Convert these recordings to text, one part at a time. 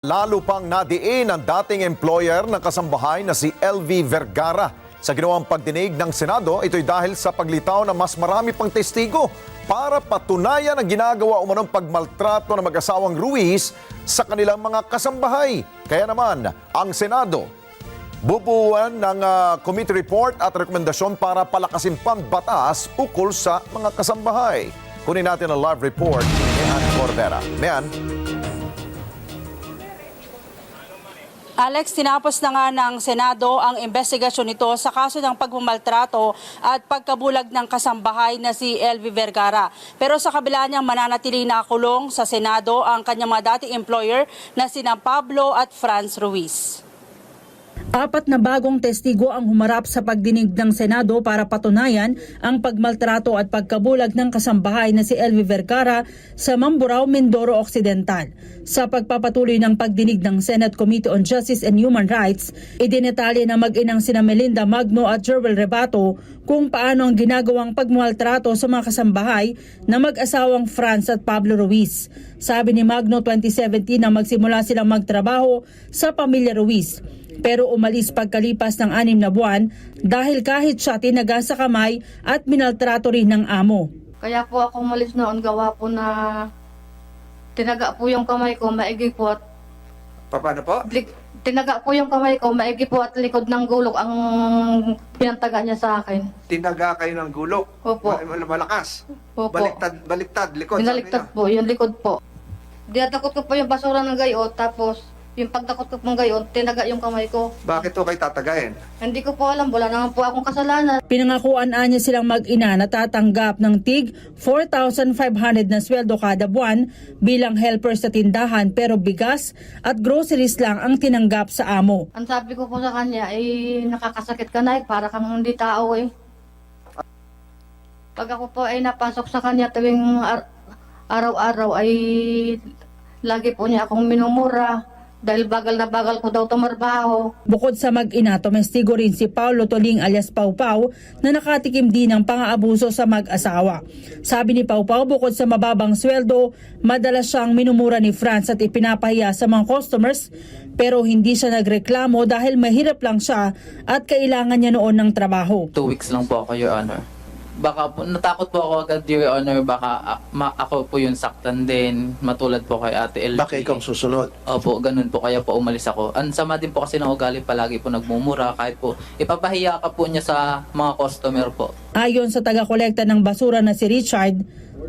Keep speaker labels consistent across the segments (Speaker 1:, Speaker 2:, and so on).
Speaker 1: Lalo pang nadiin ang dating employer ng kasambahay na si LV Vergara. Sa ginawang pagdinig ng Senado, ito'y dahil sa paglitaw na mas marami pang testigo para patunayan ang ginagawa umanong pagmaltrato ng mag-asawang Ruiz sa kanilang mga kasambahay. Kaya naman, ang Senado bubuan ng ah, committee report at rekomendasyon para palakasin pang batas ukol sa mga kasambahay. Kunin natin ang live report ni Ann Cordera. Mayan,
Speaker 2: Alex, tinapos na nga ng Senado ang investigasyon nito sa kaso ng pagmumaltrato at pagkabulag ng kasambahay na si LV Vergara. Pero sa kabila niyang mananatiling nakulong sa Senado ang kanyang mga dating employer na sina Pablo at Franz Ruiz. Apat na bagong testigo ang humarap sa pagdinig ng Senado para patunayan ang pagmaltrato at pagkabulag ng kasambahay na si Elvi Vergara sa Mamburao, Mindoro Occidental. Sa pagpapatuloy ng pagdinig ng Senate Committee on Justice and Human Rights, idinetali na mag-inang sina Melinda Magno at Joel Rebato kung paano ang ginagawang pagmaltrato sa mga kasambahay na mag-asawang Franz at Pablo Ruiz. Sabi ni Magno 2017 na magsimula silang magtrabaho sa pamilya Ruiz pero umalis pagkalipas ng anim na buwan dahil kahit siya tinaga sa kamay at minaltrato rin ng amo.
Speaker 3: Kaya po ako umalis noon gawa po na tinaga po yung kamay ko, maigi po at
Speaker 4: Pa- Paano po?
Speaker 3: lik- tinaga po yung kamay ko, maigi po at likod ng gulok ang pinantaga niya sa akin.
Speaker 4: Tinaga kayo ng gulok.
Speaker 3: Opo.
Speaker 4: Mal- Malakas.
Speaker 3: Opo.
Speaker 4: Baliktad, baliktad, likod.
Speaker 3: Binaliktad
Speaker 4: sabi
Speaker 3: po, yung likod po. Dinadakot ko po yung basura ng gayon, tapos yung pagdakot ko pong gayon, tinaga yung kamay ko.
Speaker 4: Bakit to kayo tatagayin?
Speaker 3: Hindi ko po alam, wala naman po akong kasalanan.
Speaker 2: Pinangakuan niya silang mag-ina na tatanggap ng TIG 4,500 na sweldo kada buwan bilang helper sa tindahan pero bigas at groceries lang ang tinanggap sa amo.
Speaker 3: Ang sabi ko po sa kanya, eh, nakakasakit ka na eh, para kang hindi tao eh. Pag ako po ay napasok sa kanya tuwing ar- araw-araw ay lagi po niya akong minumura dahil bagal na bagal ko daw tumarbaho.
Speaker 2: Bukod sa mag-ina, tumestigo rin si Paulo Toling alias Pau Pau na nakatikim din ng pang-aabuso sa mag-asawa. Sabi ni Pau Pau, bukod sa mababang sweldo, madalas siyang minumura ni Franz at ipinapahiya sa mga customers pero hindi siya nagreklamo dahil mahirap lang siya at kailangan niya noon ng trabaho.
Speaker 5: Two weeks lang po ako, Your Honor. Baka po, natakot po ako agad, Your Honor, baka ah, ma- ako po yung saktan din, matulad po kay Ate LG.
Speaker 6: Baka ikaw ang susunod.
Speaker 5: Opo, ganun po, kaya po umalis ako. Ang sama din po kasi ng ugali, palagi po nagmumura, kahit po ipapahiya ka po niya sa mga customer po.
Speaker 2: Ayon sa taga-kolekta ng basura na si Richard,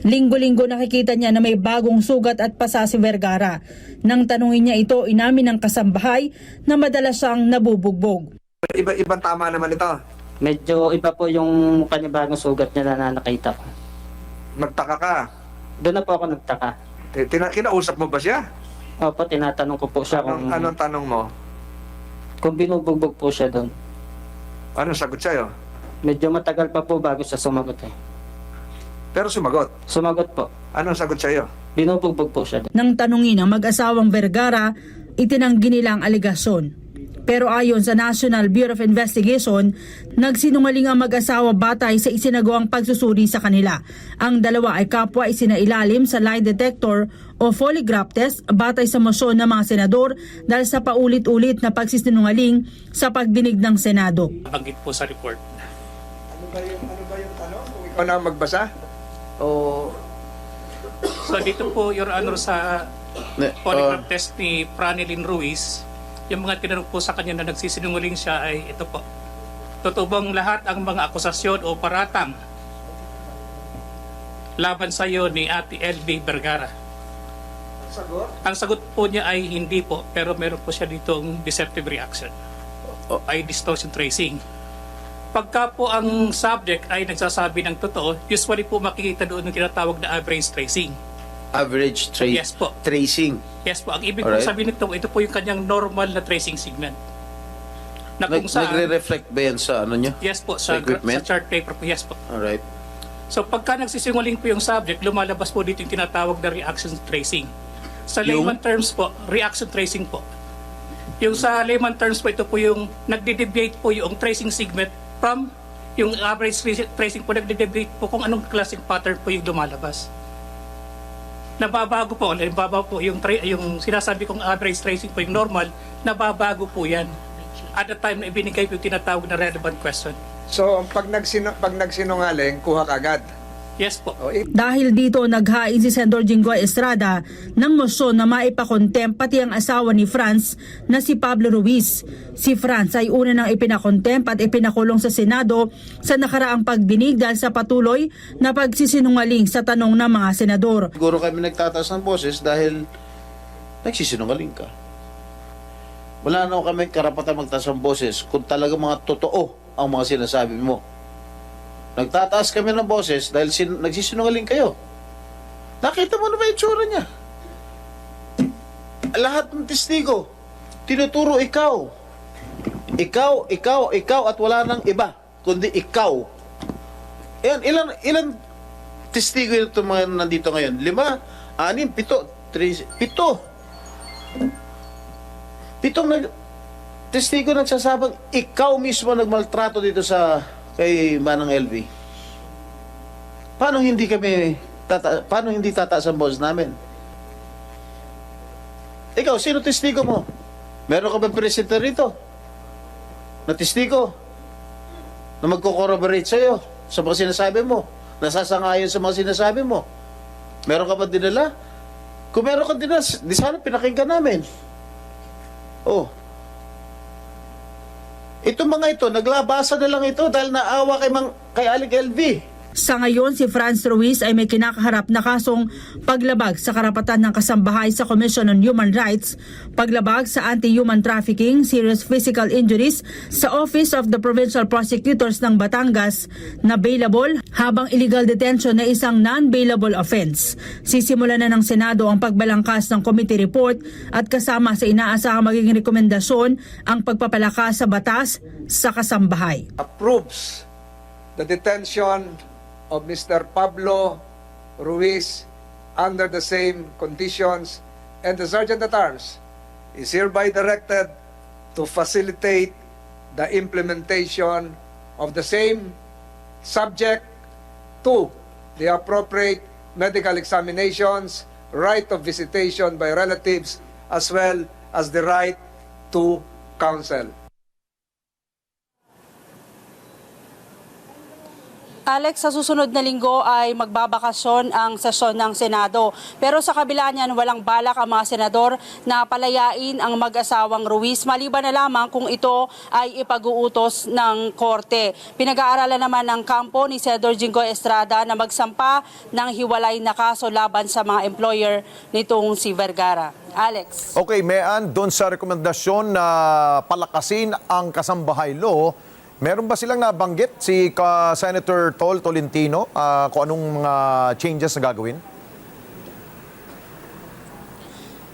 Speaker 2: linggo-linggo nakikita niya na may bagong sugat at pasa si Vergara. Nang tanungin niya ito, inamin ng kasambahay na madalas siyang nabubugbog.
Speaker 4: Iba, ibang tama naman ito.
Speaker 7: Medyo iba po yung panibagong sugat niya na nakita ko.
Speaker 4: Nagtaka ka.
Speaker 7: Doon na po ako nagtaka.
Speaker 4: Ti- Tina, kinausap mo ba siya?
Speaker 7: Opo, tinatanong ko po siya
Speaker 4: Anong,
Speaker 7: kung,
Speaker 4: anong tanong mo?
Speaker 7: kung binubugbog po siya doon.
Speaker 4: Anong sagot sa'yo?
Speaker 7: Medyo matagal pa po bago siya sumagot eh.
Speaker 4: Pero sumagot.
Speaker 7: Sumagot po.
Speaker 4: Anong sagot sa'yo?
Speaker 7: Binubugbog po siya doon.
Speaker 2: Nang tanungin ang mag-asawang Vergara, itinanggi nila ang aligasyon. Pero ayon sa National Bureau of Investigation, nagsinungaling ang mag-asawa batay sa isinagawang pagsusuri sa kanila. Ang dalawa ay kapwa isinailalim sa lie detector o polygraph test batay sa motion ng mga senador dahil sa paulit-ulit na pagsisinungaling sa pagdinig ng Senado.
Speaker 8: banggit po sa report.
Speaker 4: Ano ba yung, ano ba yung tanong? Kung ikaw na ang magbasa? O
Speaker 8: So dito po, Your Honor, sa polygraph test ni Pranilin Ruiz, yung mga tinanong po sa kanya na nagsisinungaling siya ay ito po. Totoo bang lahat ang mga akusasyon o paratang laban sa iyo ni Ate LB Vergara?
Speaker 4: sagot?
Speaker 8: Ang sagot po niya ay hindi po, pero meron po siya ditong deceptive reaction ay distortion tracing. Pagka po ang subject ay nagsasabi ng totoo, usually po makikita doon yung tinatawag na average tracing.
Speaker 6: Average tra-
Speaker 8: Yes po.
Speaker 6: tracing.
Speaker 8: Yes po, ang ibig
Speaker 6: Alright.
Speaker 8: sabihin nito, ito po yung kanyang normal na tracing segment. Na
Speaker 6: Nag-
Speaker 8: kung saan,
Speaker 6: Nagre-reflect ba yan sa ano nyo?
Speaker 8: yes po,
Speaker 6: sa
Speaker 8: sa,
Speaker 6: equipment?
Speaker 8: sa chart paper po, yes po.
Speaker 6: Alright.
Speaker 8: So pagka nagsisingaling po yung subject, lumalabas po dito yung tinatawag na reaction tracing. Sa
Speaker 6: Yung-
Speaker 8: layman terms po, reaction tracing po. Yung sa layman terms po, ito po yung nagde-deviate po yung tracing segment from yung average traci- tracing po, nagde-deviate po kung anong klaseng pattern po yung lumalabas. Nababago po. Nababago po yung, tra- yung sinasabi kong average tracing po yung normal, nababago po yan. At the time na ibinigay po yung tinatawag na relevant question.
Speaker 4: So, pag, nagsino, pag nagsinungaling, kuha ka.
Speaker 8: Yes po.
Speaker 4: O, i-
Speaker 2: Dahil dito naghain si Senador Jinggoy Estrada ng motion na maipakontempt pati ang asawa ni Franz na si Pablo Ruiz. Si Franz ay una nang ipinakontempt at ipinakulong sa Senado sa nakaraang pagdinig dahil sa patuloy na pagsisinungaling sa tanong ng mga senador.
Speaker 6: Siguro kami nagtataas ng boses dahil nagsisinungaling ka. Wala na kami karapatan magtaas ng boses kung talaga mga totoo ang mga sinasabi mo. Nagtataas kami ng boses dahil sin- nagsisinungaling kayo. Nakita mo na ba yung tsura niya? Lahat ng testigo, tinuturo ikaw. Ikaw, ikaw, ikaw at wala nang iba, kundi ikaw. Ayan, ilan, ilan testigo ito mga nandito ngayon? Lima, anim, pito, tris, pito. Pitong nag, testigo nagsasabang ikaw mismo nagmaltrato dito sa kay Manang LV. Paano hindi kami tata, paano hindi tataas ang boss namin? Ikaw, sino testigo mo? Meron ka ba presenter rito? Na testigo? Na magko-corroborate sa'yo sa mga sinasabi mo? Nasasangayon sa mga sinasabi mo? Meron ka ba dinala? Kung meron ka dinala, di sana pinakinggan namin. Oh. Itong mga ito, naglabasa na lang ito dahil naawa kay, Mang, kay Aling LV.
Speaker 2: Sa ngayon, si Franz Ruiz ay may kinakaharap na kasong paglabag sa karapatan ng kasambahay sa Commission on Human Rights, paglabag sa anti-human trafficking, serious physical injuries sa Office of the Provincial Prosecutors ng Batangas na bailable habang illegal detention na isang non-bailable offense. Sisimula na ng Senado ang pagbalangkas ng committee report at kasama sa inaasahang magiging rekomendasyon ang pagpapalakas sa batas sa kasambahay.
Speaker 4: approves the detention of Mr. Pablo Ruiz under the same conditions and the Sergeant at Arms is hereby directed to facilitate the implementation of the same subject to the appropriate medical examinations, right of visitation by relatives, as well as the right to counsel.
Speaker 2: Alex, sa susunod na linggo ay magbabakasyon ang sesyon ng Senado. Pero sa kabila niyan, walang balak ang mga senador na palayain ang mag-asawang Ruiz maliban na lamang kung ito ay ipag-uutos ng korte. Pinag-aaralan naman ng kampo ni Senador Jingo Estrada na magsampa ng hiwalay na kaso laban sa mga employer nitong si Vergara. Alex.
Speaker 1: Okay, Mean, doon sa rekomendasyon na palakasin ang kasambahay law, meron ba silang nabanggit si ka Senator Tol Tolentino ah, kung anong mga changes na gagawin?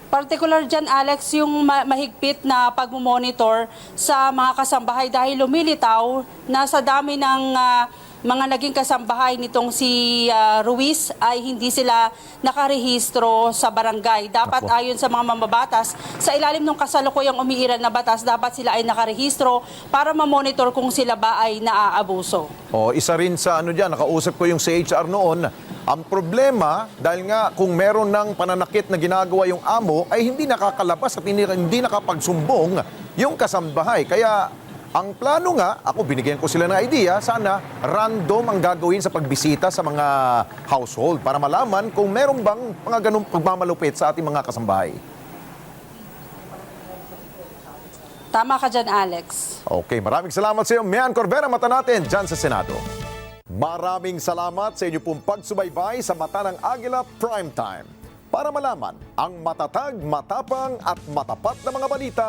Speaker 2: Particular dyan, Alex, yung ma- mahigpit na pagmumonitor sa mga kasambahay dahil lumilitaw na sa dami ng ah, mga naging kasambahay nitong si ah, Ruiz ay hindi sila nakarehistro sa barangay. Dapat
Speaker 1: Ako.
Speaker 2: ayon sa mga mambabatas, sa ilalim ng kasalukuyang umiiral na batas, dapat sila ay nakarehistro para mamonitor kung sila ba ay naaabuso.
Speaker 1: O, isa rin sa ano dyan, nakausap ko yung CHR noon, ang problema, dahil nga kung meron ng pananakit na ginagawa yung amo, ay hindi nakakalabas at hindi, hindi nakapagsumbong yung kasambahay. Kaya ang plano nga, ako binigyan ko sila ng idea, sana random ang gagawin sa pagbisita sa mga household para malaman kung meron bang mga ganong pagmamalupit sa ating mga kasambahay.
Speaker 2: Tama ka dyan, Alex.
Speaker 1: Okay, maraming salamat sa iyo. Mian Corvera, mata natin dyan sa Senado. Maraming salamat sa inyo pong pagsubaybay sa Mata ng Agila Primetime. Para malaman ang matatag, matapang at matapat na mga balita,